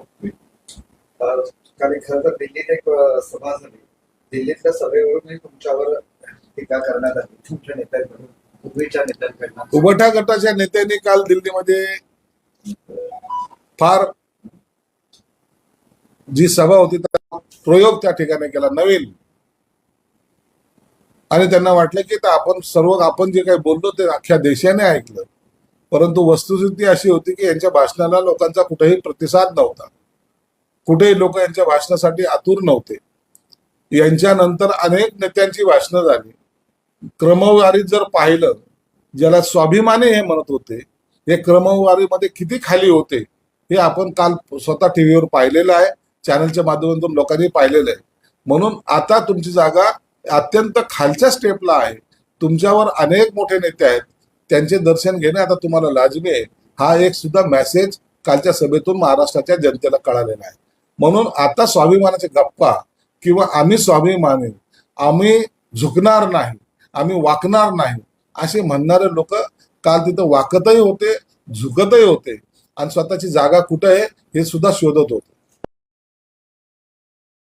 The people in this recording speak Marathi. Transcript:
अं, कारण तर दिल्लीत एक सभा झाली. दिल्लीतल्या सभेवरून तुमच्यावर टीका करण्यात आली. तुमच्या नेत्यांकडून पूर्वीच्या नेत्यांकडून. उभटा गटाच्या नेत्यांनी काल दिल्लीमध्ये फार जी सभा होती त्याचा प्रयोग त्या ठिकाणी केला नवीन. आणि त्यांना वाटलं की आपण सर्व आपण जे काही बोललो ते अख्ख्या देशाने ऐकलं. परंतु वस्तुस्थिती अशी होती की यांच्या भाषणाला लोकांचा कुठेही प्रतिसाद नव्हता. कुठेही लोक यांच्या भाषणासाठी आतुर नव्हते. यांच्यानंतर अनेक नेत्यांची भाषणं झाली. क्रमवारीत जर पाहिलं ज्याला स्वाभिमानी हे म्हणत होते हे क्रमवारीमध्ये किती खाली होते हे आपण काल स्वतः टीव्हीवर पाहिलेलं आहे चॅनलच्या माध्यमातून लोकांनी पाहिलेलं आहे. म्हणून आता तुमची जागा अत्यंत खालच्या स्टेपला आहे. तुमच्यावर अनेक मोठे नेते आहेत. त्यांचे दर्शन घेणे आता तुम्हाला लाजमी आहे. हा एक सुद्धा मेसेज कालच्या सभेतून महाराष्ट्राच्या जनतेला कळालेला आहे. म्हणून आता स्वाभिमानाचे गप्पा किंवा आम्ही स्वाभिमानी आम्ही झुकणार नाही आम्ही वाकणार नाही असे म्हणणारे लोक काल तिथं वाकतही होते झुकतही होते. आणि स्वतःची जागा कुठं आहे हे सुद्धा शोधत होते.